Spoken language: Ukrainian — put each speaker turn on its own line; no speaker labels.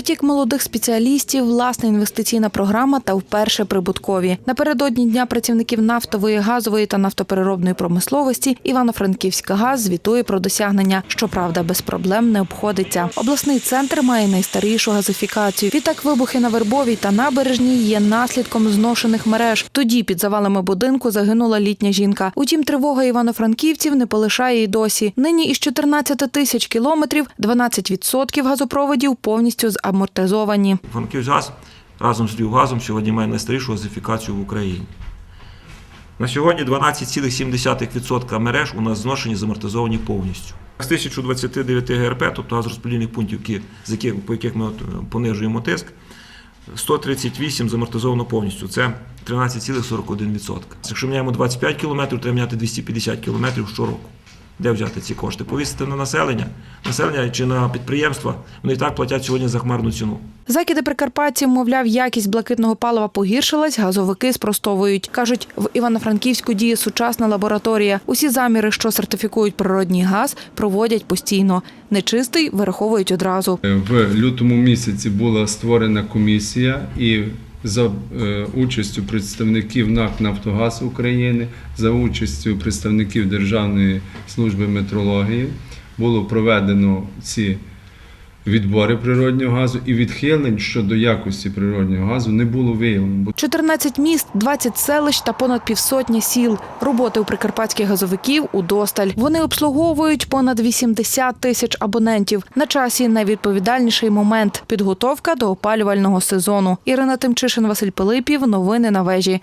притік молодих спеціалістів, власна інвестиційна програма та вперше прибуткові. Напередодні дня працівників нафтової, газової та нафтопереробної промисловості Івано-Франківська газ звітує про досягнення. Щоправда, без проблем не обходиться. Обласний центр має найстарішу газифікацію. Відтак вибухи на Вербовій та набережній є наслідком зношених мереж. Тоді під завалами будинку загинула літня жінка. Утім, тривога івано-франківців не полишає й досі. Нині із 14 тисяч кілометрів 12% газопроводів повністю замортизовані.
Франківськгаз разом з Львівгазом сьогодні має найстарішу газифікацію в Україні. На сьогодні 12,7% мереж у нас зношені замортизовані повністю. З 1029 ГРП, тобто газорозподільних пунктів, з яких, по яких ми е, понижуємо тиск, 138 замортизовано повністю. Це 13,41%. Якщо міняємо 25 км, треба міняти 250 км щороку. Де взяти ці кошти? Повісити на населення, населення чи на підприємства. Вони і так платять сьогодні за хмарну ціну.
Закиди прикарпатців, мовляв, якість блакитного палива погіршилась, газовики спростовують. Кажуть, в Івано-Франківську діє сучасна лабораторія. Усі заміри, що сертифікують природній газ, проводять постійно. Нечистий вираховують одразу.
В лютому місяці була створена комісія і за е, участю представників НАК Нафтогаз України, за участю представників Державної служби метрології. Було проведено ці відбори природнього газу і відхилень щодо якості природнього газу не було виявлено.
14 міст, 20 селищ та понад півсотні сіл. Роботи у прикарпатських газовиків удосталь. Вони обслуговують понад 80 тисяч абонентів. На часі найвідповідальніший момент підготовка до опалювального сезону. Ірина Тимчишин, Василь Пилипів. Новини на вежі.